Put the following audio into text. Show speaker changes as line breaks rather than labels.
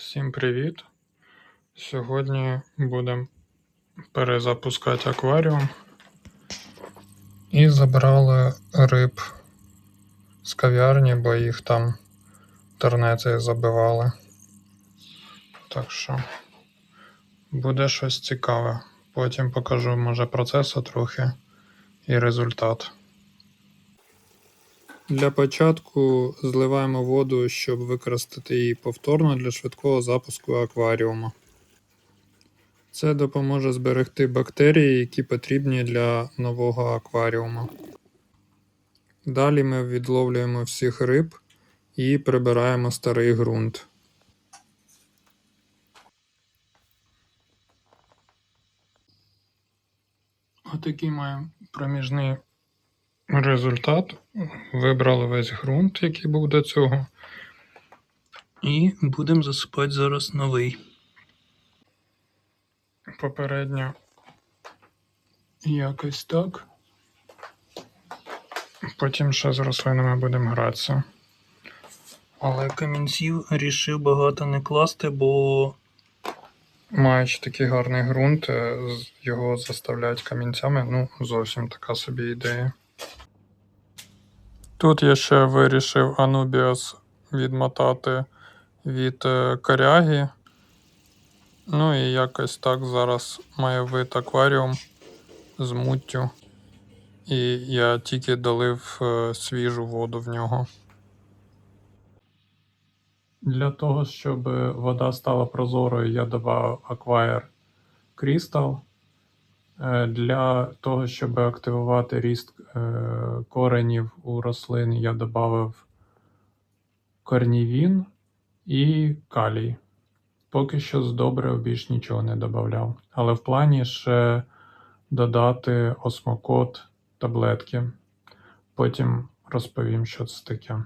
Всім привіт! Сьогодні будемо перезапускати акваріум. І забрали риб з кав'ярні, бо їх там тернеці забивали. Так що буде щось цікаве. Потім покажу, може, процесу трохи і результат. Для початку зливаємо воду, щоб використати її повторно для швидкого запуску акваріуму. Це допоможе зберегти бактерії, які потрібні для нового акваріуму. Далі ми відловлюємо всіх риб і прибираємо старий ґрунт. Отакий маємо проміжний результат. Вибрали весь ґрунт, який був до цього. І будемо засипати зараз новий. Попередньо якось так. Потім ще з рослинами будемо гратися. Але камінців рішив багато не класти, бо маючи такий гарний ґрунт, е, його заставляють камінцями. Ну, зовсім така собі ідея. Тут я ще вирішив Анубіас відмотати від е, коряги. Ну і якось так зараз має вид акваріум з муттю. І я тільки долив е, свіжу воду в нього. Для того, щоб вода стала прозорою, я додав Aquire Crystal. Е, Для того, щоб активувати ріст коренів у рослин, я додав корнівін і калій. Поки що з добрив більш нічого не додавав. Але в плані ще додати осмокот таблетки. Потім розповім, що це таке.